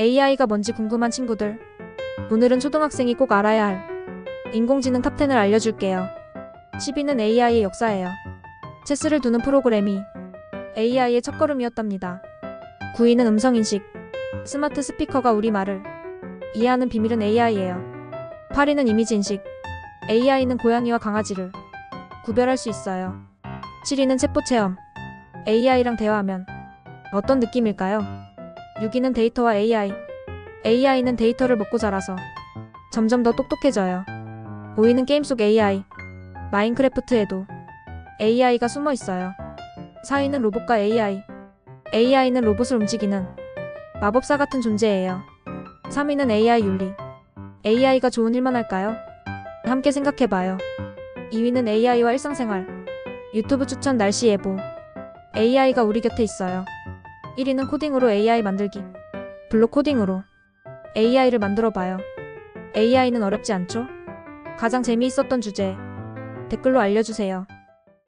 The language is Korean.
AI가 뭔지 궁금한 친구들. 오늘은 초등학생이 꼭 알아야 할 인공지능 탑10을 알려줄게요. 10위는 AI의 역사예요. 체스를 두는 프로그램이 AI의 첫걸음이었답니다. 9위는 음성인식. 스마트 스피커가 우리 말을 이해하는 비밀은 AI예요. 8위는 이미지인식. AI는 고양이와 강아지를 구별할 수 있어요. 7위는 챗봇 체험. AI랑 대화하면 어떤 느낌일까요? 6위는 데이터와 AI. AI는 데이터를 먹고 자라서 점점 더 똑똑해져요. 5위는 게임 속 AI. 마인크래프트에도 AI가 숨어 있어요. 4위는 로봇과 AI. AI는 로봇을 움직이는 마법사 같은 존재예요. 3위는 AI 윤리. AI가 좋은 일만 할까요? 함께 생각해봐요. 2위는 AI와 일상생활. 유튜브 추천 날씨 예보. AI가 우리 곁에 있어요. 1위는 코딩으로 AI 만들기. 블록 코딩으로 AI를 만들어봐요. AI는 어렵지 않죠? 가장 재미있었던 주제 댓글로 알려주세요.